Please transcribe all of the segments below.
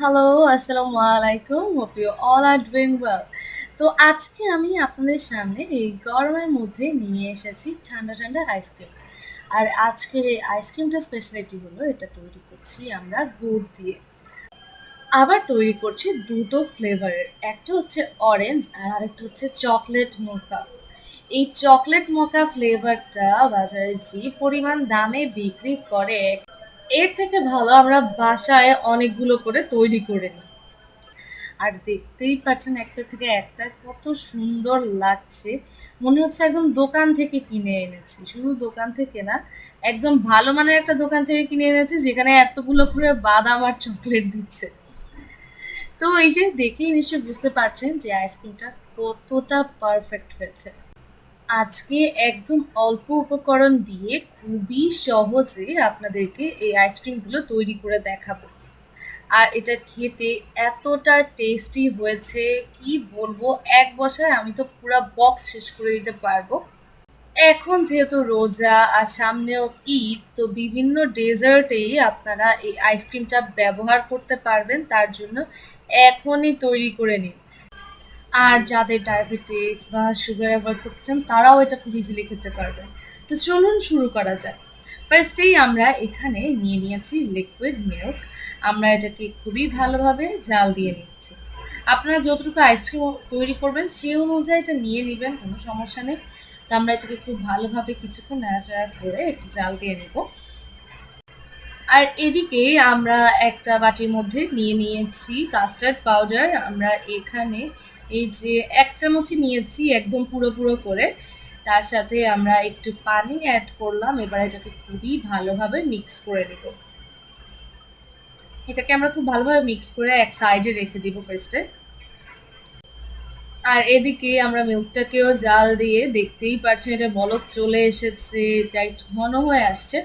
Hello আসসালামু আলাইকুম। Hope you all are doing well তো আজকে আমি আপনাদের সামনে এই গরমের মধ্যে নিয়ে এসেছি ঠান্ডা ঠান্ডা আইসক্রিম আর আজকের এই আইসক্রিমটা স্পেশালিটি হলো, এটা তৈরি করছি আমরা গুড় দিয়ে। আবার তৈরি করছি দুটো ফ্লেভারের একটা হচ্ছে অরেঞ্জ আর আরেকটা হচ্ছে চকলেট মোকা এই চকলেট মোকা ফ্লেভারটা বাজারে যে পরিমাণ দামে বিক্রি করে এর থেকে ভালো আমরা বাসায় অনেকগুলো করে তৈরি করে নিই। আর দেখতেই পাচ্ছেন একটা থেকে একটা কত সুন্দর লাগছে। মনে হচ্ছে একদম দোকান থেকে কিনে এনেছি। শুধু দোকান থেকে না, একদম ভালো মানের একটা দোকান থেকে কিনে এনেছি, যেখানে এতগুলো করে বাদাম আর চকলেট দিচ্ছে। তো এই যে দেখেই নিশ্চয়ই বুঝতে পারছেন যে আইসক্রিমটা কতটা পারফেক্ট হয়েছে। আজকে একদম অল্প উপকরণ দিয়ে খুবই সহজে আপনাদেরকে এই আইসক্রিমগুলো তৈরি করে দেখাবো। আর এটা খেতে এতটা টেস্টি হয়েছে, কি বলব? এক বছর আমি তো পুরো বক্স শেষ করে দিতে পারব। এখন যেহেতু রোজা আর সামনেও ঈদ, তো বিভিন্ন ডেজার্টেই আপনারা এই আইসক্রিমটা ব্যবহার করতে পারবেন, তার জন্য এখনই তৈরি করে নিন। আর যাদের ডায়াবেটিস বা সুগার অ্যাভয়েড করতে চান তারাও এটা খুব ইজিলি খেতে পারবেন তো চলুন শুরু করা যাক। ফার্স্টেই আমরা এখানে নিয়ে নিয়েছি লিকুইড মিল্ক আমরা এটাকে খুবই ভালোভাবে জাল দিয়ে নিচ্ছি। আপনারা যতটুকু আইসক্রিম তৈরি করবেন সেই অনুযায়ী এটা নিয়ে নেবেন, কোনো সমস্যা নেই। তো আমরা এটাকে খুব ভালোভাবে কিছুক্ষণ নাড়াচাড়া করে একটু জাল দিয়ে নেব। আর এদিকে আমরা একটা বাটির মধ্যে নিয়ে নিয়েছি কাস্টার্ড পাউডার আমরা এখানে এই যে এক চামচি নিয়েছি একদম পুরো পুরো করে, তার সাথে আমরা একটু পানি অ্যাড করলাম, এবার এটাকে খুবই ভালোভাবে মিক্স করে নেব। এটাকে আমরা খুব ভালোভাবে মিক্স করে এক সাইডে রেখে দিব ফার্স্টে আর এদিকে আমরা মিল্কটাকেও জাল দিয়ে, দেখতেই পাচ্ছেন এটা বলক চলে এসেছে, এটা একটু ঘন হয়ে আসছে।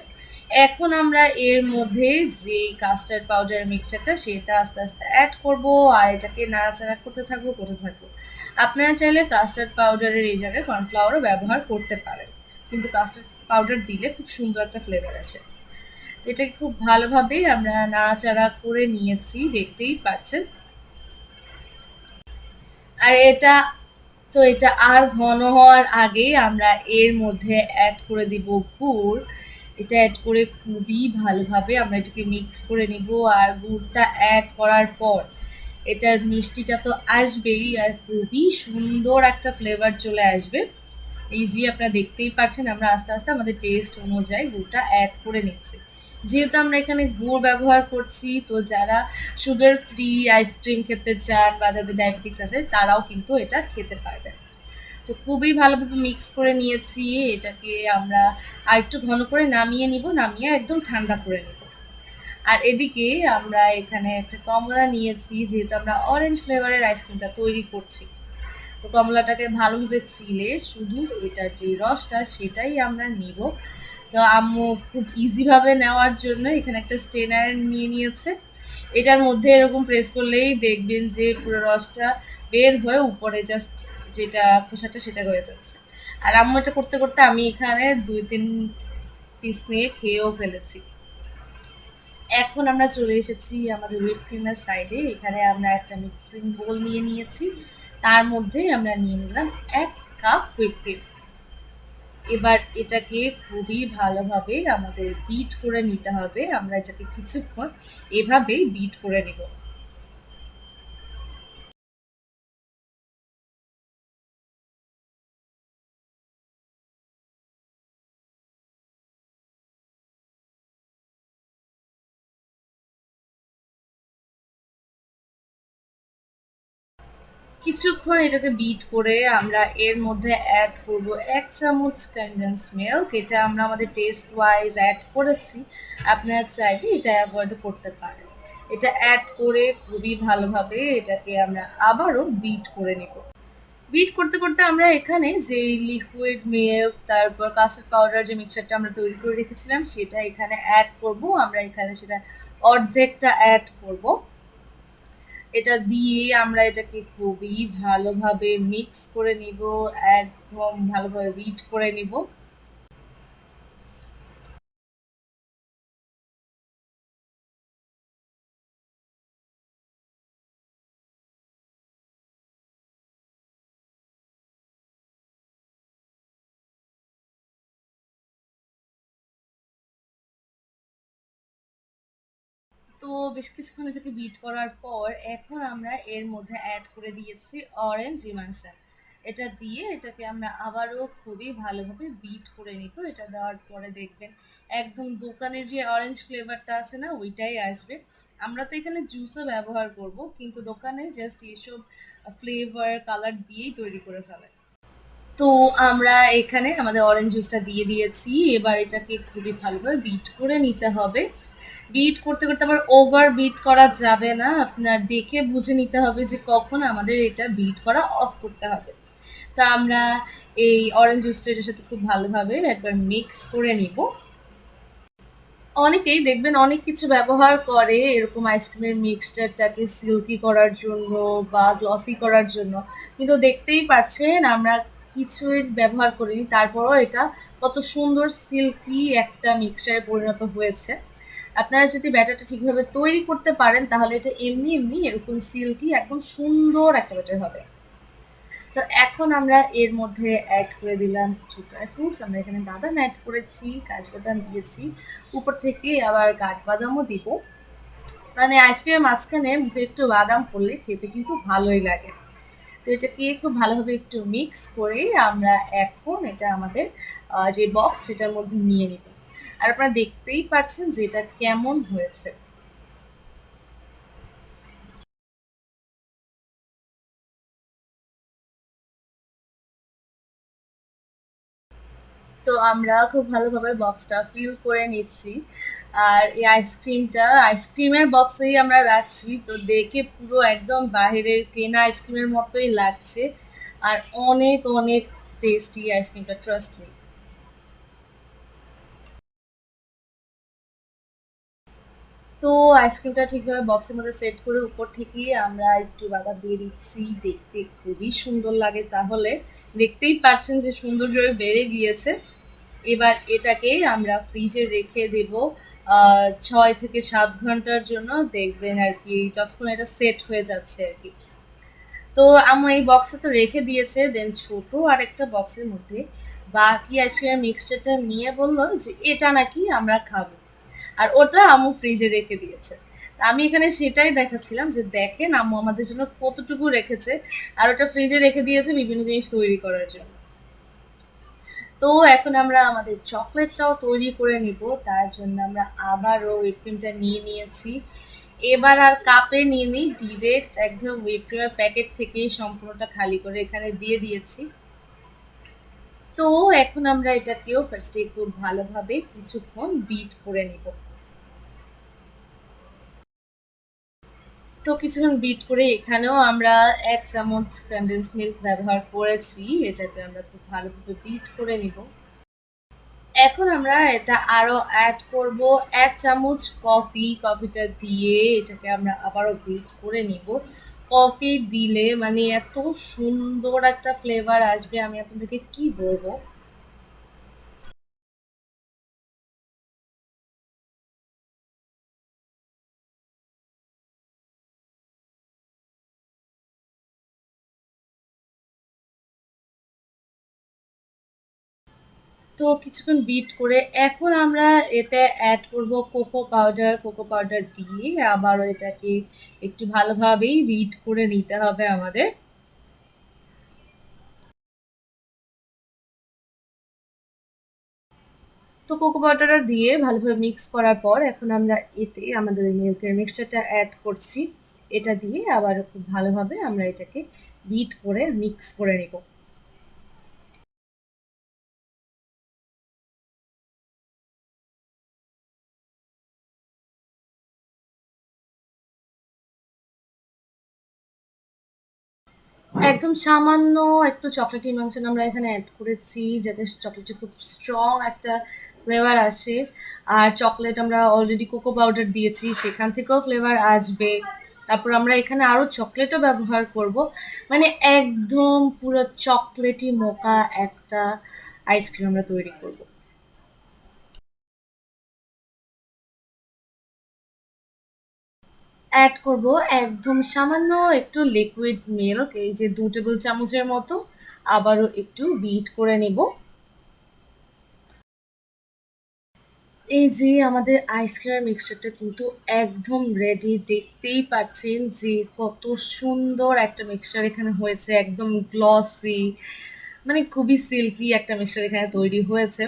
এখন আমরা এর মধ্যে যে কাস্টার্ড পাউডার মিক্সচারটা সেটা আস্তে আস্তে অ্যাড করব আর এটাকে নাড়াচাড়া করতে থাকব করতে থাকব। আপনারা চাইলে কাস্টার্ড পাউডারের এই জায়গায় কর্নফ্লাওয়ারও ব্যবহার করতে পারেন। কিন্তু কাস্টার্ড পাউডার দিলে খুব সুন্দর একটা ফ্লেভার আসে। এটাকে খুব ভালোভাবে আমরা নাড়াচাড়া করে নিয়েছি, দেখতেই পাচ্ছেন। আর এটা, তো এটা আর ঘন হওয়ার আগে আমরা এর মধ্যে অ্যাড করে দিব গুড়। এটা অ্যাড করে খুবই ভালোভাবে আমরা এটাকে মিক্স করে নিব আর গুড়টা অ্যাড করার পর এটার মিষ্টিটা তো আসবেই আর খুবই সুন্দর একটা ফ্লেভার চলে আসবে। এই যে আপনারা দেখতেই পাচ্ছেন আমরা আস্তে আস্তে আমাদের টেস্ট অনুযায়ী গুড়টা অ্যাড করে নিচ্ছি। যেহেতু আমরা এখানে গুড় ব্যবহার করছি, তো যারা সুগার ফ্রি আইসক্রিম খেতে চান বা যাদের ডায়াবেটিক্স আছে, তারাও কিন্তু এটা খেতে পারবেন। তো খুবই ভালোভাবে মিক্স করে নিয়েছি। এটাকে আমরা আর একটু ঘন করে নামিয়ে নিব, নামিয়ে একদম ঠান্ডা করে নেব। আর এদিকে আমরা এখানে একটা কমলা নিয়েছি, যেহেতু আমরা অরেঞ্জ ফ্লেভারের আইসক্রিমটা তৈরি করছি। তো কমলাটাকে ভালোভাবে চিলে শুধু এটার যে রসটা সেটাই আমরা নিব। তো আম্মু খুব ইজিভাবে নেওয়ার জন্য এখানে একটা স্টেনার নিয়ে নিয়েছে। এটার মধ্যে এরকম প্রেস করলেই দেখবেন যে পুরো রসটা বের হয়ে উপরে জাস্ট যেটা খোসাটা সেটা রয়ে যাচ্ছে। আর আম্মু এটা করতে করতে আমি এখানে দুই তিন পিস নিয়ে খেয়েও ফেলেছি। এখন আমরা চলে এসেছি আমাদের হুইপ ক্রিমের সাইডে এখানে আমরা একটা মিক্সিং বোল নিয়ে নিয়েছি। তার মধ্যে আমরা নিয়ে নিলাম এক কাপ হুইপ ক্রিম এবার এটাকে খুবই ভালোভাবে আমাদের বিট করে নিতে হবে। আমরা এটাকে কিছুক্ষণ এভাবেই বিট করে নেব। কিছুক্ষণ এটাকে বিট করে আমরা এর মধ্যে অ্যাড করব এক চামচ কন্ডেন্স মিল্ক এটা আমরা আমাদের টেস্ট ওয়াইজ অ্যাড করেছি। আপনারা চাইলে এটা অ্যাভয়েড করতে পারেন। এটা অ্যাড করে খুবই ভালোভাবে এটাকে আমরা আবারও বিট করে নেব। বিট করতে করতে আমরা এখানে যে লিকুইড মিল্ক তারপর কাস্টার্ড পাউডার যে মিক্সারটা আমরা তৈরি করে রেখেছিলাম, সেটা এখানে অ্যাড করব। আমরা এখানে সেটা অর্ধেকটা অ্যাড করব। এটা দিয়ে আমরা এটাকে খুবই ভালোভাবে মিক্স করে নিব একদম ভালোভাবে রিড করে নিব। তো বেশ কিছুক্ষণ এটাকে বিট করার পর এখন আমরা এর মধ্যে অ্যাড করে দিয়েছি অরেঞ্জ ইমানশা এটা দিয়ে এটাকে আমরা আবারও খুবই ভালোভাবে বিট করে নিব। এটা দেওয়ার পরে দেখবেন একদম দোকানের যে অরেঞ্জ ফ্লেভারটা আছে না, ওইটাই আসবে। আমরা তো এখানে জুসও ব্যবহার করব, কিন্তু দোকানে জাস্ট এসব ফ্লেভার কালার দিয়েই তৈরি করে ফেলে। তো আমরা এখানে আমাদের অরেঞ্জ জুসটা দিয়ে দিয়েছি। এবার এটাকে খুবই ভালোভাবে বিট করে নিতে হবে। বিট করতে করতে আবার ওভার বিট করা যাবে না। আপনার দেখে বুঝে নিতে হবে যে কখন আমাদের এটা বিট করা অফ করতে হবে। তা আমরা এই অরেঞ্জ জুসটা এটার সাথে খুব ভালোভাবে একবার মিক্স করে নিব। অনেকেই দেখবেন অনেক কিছু ব্যবহার করে এরকম আইসক্রিমের মিক্সচারটাকে সিল্কি করার জন্য বা গ্লসি করার জন্য। কিন্তু দেখতেই পাচ্ছেন আমরা কিছুই ব্যবহার করিনি, তারপরও এটা কত সুন্দর সিল্কি একটা মিক্সচারে পরিণত হয়েছে। আপনারা যদি ব্যাটারটা ঠিকভাবে তৈরি করতে পারেন, তাহলে এটা এমনি এমনি এরকম সিল্কি একদম সুন্দর একটা ব্যাটার হবে। তো এখন আমরা এর মধ্যে অ্যাড করে দিলাম কিছু ড্রাই ফ্রুটস আমরা এখানে বাদাম অ্যাড করেছি, কাজবাদাম দিয়েছি। উপর থেকে আবার কাঠবাদামও দিব। মানে আইসক্রিমের মাঝখানে মুখে একটু বাদাম পড়লে খেতে কিন্তু ভালোই লাগে। তো এটাকে খুব ভালোভাবে একটু মিক্স করে আমরা এখন এটা আমাদের যে বক্স সেটার মধ্যে নিয়ে নিব। আর আপনারা দেখতেই পাচ্ছেন যে এটা কেমন হয়েছে। তো আমরা খুব ভালোভাবে বক্সটা ফিল করে নিচ্ছি। আর এই আইসক্রিমটা আইসক্রিমের বক্সেই আমরা রাখছি। তো দেখে পুরো একদম বাহিরের কেনা আইসক্রিমের মতোই লাগছে। আর অনেক অনেক টেস্টি আইসক্রিমটা ট্রাস্ট মি তো আইসক্রিমটা ঠিকভাবে বক্সের মধ্যে সেট করে উপর থেকে আমরা একটু বাদাম দিয়ে দিচ্ছি। দেখতে খুবই সুন্দর লাগে তাহলে। দেখতেই পাচ্ছেন যে সৌন্দর্য বেড়ে গিয়েছে। এবার এটাকে আমরা ফ্রিজে রেখে দেব। ছয় থেকে সাত ঘণ্টার জন্য দেখবেন আর কি, যতক্ষণ এটা সেট হয়ে যাচ্ছে আর কি। তো আমার এই বক্সে তো রেখে দিয়েছে দেন ছোট আর একটা বক্সের মধ্যে। বাকি আইসক্রিমের মিক্সচারটা নিয়ে বলল যে এটা নাকি আমরা খাব। আর ওটা আম্মু ফ্রিজে রেখে দিয়েছে। আমি এখানে সেটাই দেখাচ্ছিলাম যে দেখেন আম্মু আমাদের জন্য কতটুকু রেখেছে আর ওটা ফ্রিজে রেখে দিয়েছে বিভিন্ন জিনিস তৈরি করার জন্য। তো এখন আমরা আমাদের চকলেটটাও তৈরি করে নিব, তার জন্য আমরা আবারও হুইপ ক্রিমটা নিয়ে নিয়েছি। এবার আর কাপে নিয়ে নিই ডিরেক্ট একদম হুইপ ক্রিমের প্যাকেট থেকেই সম্পূর্ণটা খালি করে এখানে দিয়ে দিয়েছি। তো এখন আমরা এটাকেও ফার্স্টে খুব ভালোভাবে কিছুক্ষণ বিট করে নিব। তো কিছুক্ষণ বিট করে এখানেও আমরা এক চামচ কন্ডেন্স মিল্ক ব্যবহার করেছি। এটাকে আমরা খুব ভালোভাবে বিট করে নিব। এখন আমরা এটা আরও অ্যাড করব। এক চামচ কফি কফিটা দিয়ে এটাকে আমরা আবারও বিট করে নিব। কফি দিলে মানে এত সুন্দর একটা ফ্লেভার আসবে। আমি আপনাদেরকে কি বলব? তো কিছুক্ষণ বিট করে এখন আমরা এতে অ্যাড করব কোকো পাউডার কোকো পাউডার দিয়ে আবারও এটাকে একটু ভালোভাবেই বিট করে নিতে হবে আমাদের। তো কোকো পাউডারটা দিয়ে ভালোভাবে মিক্স করার পর এখন আমরা এতে আমাদের ওই মিল্কের মিক্সচারটা অ্যাড করছি। এটা দিয়ে আবার খুব ভালোভাবে আমরা এটাকে বিট করে মিক্স করে নেব। একদম সামান্য একটু চকলেটি মাংসন আমরা এখানে অ্যাড করেছি, যাতে চকলেটটা খুব স্ট্রং একটা ফ্লেভার আসে। আর চকলেট আমরা অলরেডি কোকো পাউডার দিয়েছি, সেখান থেকেও ফ্লেভার আসবে। তারপর আমরা এখানে আরও চকলেটও ব্যবহার করব। মানে একদম পুরো চকলেটি মোকা একটা আইসক্রিম আমরা তৈরি করব। অ্যাড করব একদম সামান্য একটু লিকুইড মিল্ক এই যে দু টেবিল চামচের মতো। আবারও একটু বিট করে নেব। এই যে আমাদের আইসক্রিমের মিক্সচারটা কিন্তু একদম রেডি দেখতেই পাচ্ছেন যে কত সুন্দর একটা মিক্সচার এখানে হয়েছে, একদম গ্লসি মানে খুবই সিল্কি একটা মিক্সচার এখানে তৈরি হয়েছে।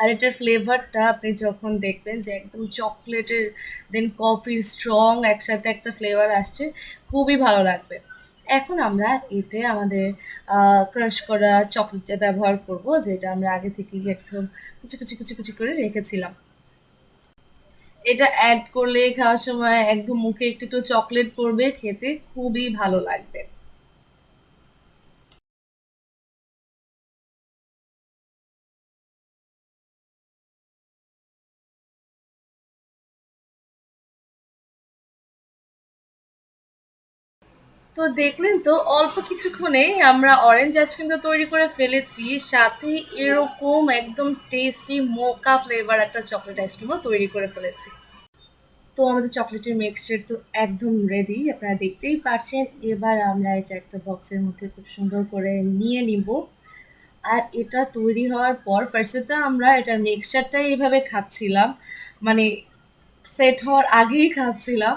আর এটার ফ্লেভারটা আপনি যখন দেখবেন যে একদম চকলেটের দেন কফির স্ট্রং একসাথে একটা ফ্লেভার আসছে, খুবই ভালো লাগবে। এখন আমরা এতে আমাদের ক্রাশ করা চকলেটটা ব্যবহার করব, যেটা আমরা আগে থেকেই একদম কুচি কুচি কুচি কুচি করে রেখেছিলাম। এটা অ্যাড করলে খাওয়ার সময় একদম মুখে একটু একটু চকলেট পড়বে, খেতে খুবই ভালো লাগবে। তো দেখলেন তো, অল্প কিছুক্ষণে আমরা অরেঞ্জ আইসক্রিমটা তৈরি করে ফেলেছি, সাথে এরকম একদম টেস্টি মোকা ফ্লেভার একটা চকলেট আইসক্রিমও তৈরি করে ফেলেছি। তো আমাদের চকলেটের মিক্সচার তো একদম রেডি আপনারা দেখতেই পাচ্ছেন এবার আমরা এটা একটা বক্সের মধ্যে খুব সুন্দর করে নিয়ে নিব। আর এটা তৈরি হওয়ার পর ফার্স্টে তো আমরা এটার মিক্সচারটাই এইভাবে খাচ্ছিলাম মানে সেট হওয়ার আগেই খাচ্ছিলাম।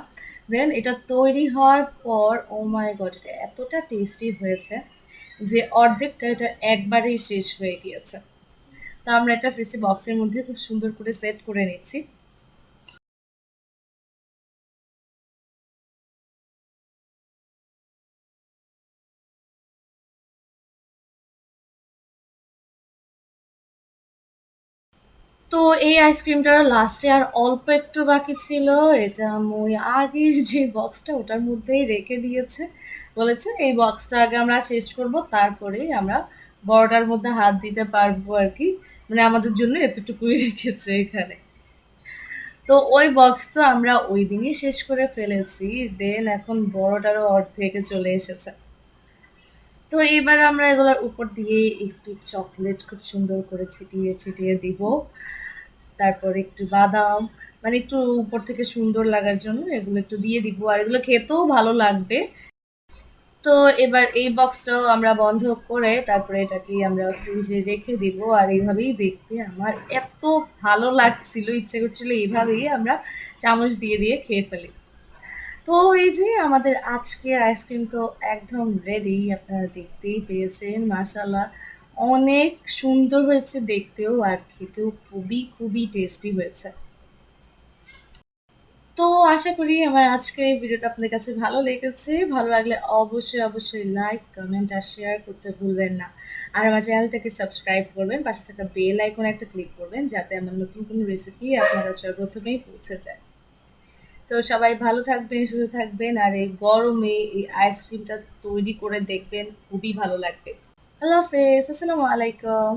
দেন এটা তৈরি হওয়ার পর ও মাই গড এটা এতটা টেস্টি হয়েছে যে অর্ধেকটা এটা একবারেই শেষ হয়ে গিয়েছে। তা আমরা এটা ফ্রিসি বক্সের মধ্যে খুব সুন্দর করে সেট করে নিচ্ছি। তো এই আইসক্রিমটার লাস্টে আর অল্প একটু বাকি ছিল। এটা ওই আগের যে বক্সটা ওটার মধ্যেই রেখে দিয়েছে। বলেছে এই বক্সটা আগে আমরা শেষ করব, তারপরে আমরা বড়টার মধ্যে হাত দিতে পারব আর কি। মানে আমাদের জন্য এতটুকুই রেখেছে এখানে। তো ওই বক্স তো আমরা ওই দিনই শেষ করে ফেলেছি। দেন এখন বড়টারও অর্ধেকে চলে এসেছে। তো এবার আমরা এগুলোর উপর দিয়ে একটু চকলেট খুব সুন্দর করে ছিটিয়ে ছিটিয়ে দিব। তারপর একটু বাদাম মানে একটু উপর থেকে সুন্দর লাগার জন্য এগুলো একটু দিয়ে দিব আর এগুলো খেতেও ভালো লাগবে। তো এবার এই বক্সটাও আমরা বন্ধ করে তারপরে এটাকে আমরা ফ্রিজে রেখে দিব আর এইভাবেই দেখতে আমার এত ভালো লাগছিল, ইচ্ছে করছিল এইভাবেই আমরা চামচ দিয়ে দিয়ে খেয়ে ফেলি। তো এই যে আমাদের আজকের আইসক্রিম তো একদম রেডি আপনারা দেখতেই পেয়েছেন মাসাল্লাহ অনেক সুন্দর হয়েছে দেখতেও আর খেতেও খুবই খুবই টেস্টি হয়েছে। তো আশা করি আমার আজকের এই ভিডিওটা আপনাদের কাছে ভালো লেগেছে। ভালো লাগলে অবশ্যই অবশ্যই লাইক কমেন্ট আর শেয়ার করতে ভুলবেন না। আর আমার চ্যানেলটাকে সাবস্ক্রাইব করবেন, পাশে থাকা বেল আইকন একটা ক্লিক করবেন, যাতে আমার নতুন কোনো রেসিপি আপনার কাছে প্রথমেই পৌঁছে যায়। তো সবাই ভালো থাকবেন, সুস্থ থাকবেন, আর এই গরমে এই আইসক্রিমটা তৈরি করে দেখবেন, খুবই ভালো লাগবে। আল্লাহ হাফেজ, আসসালামু আলাইকুম।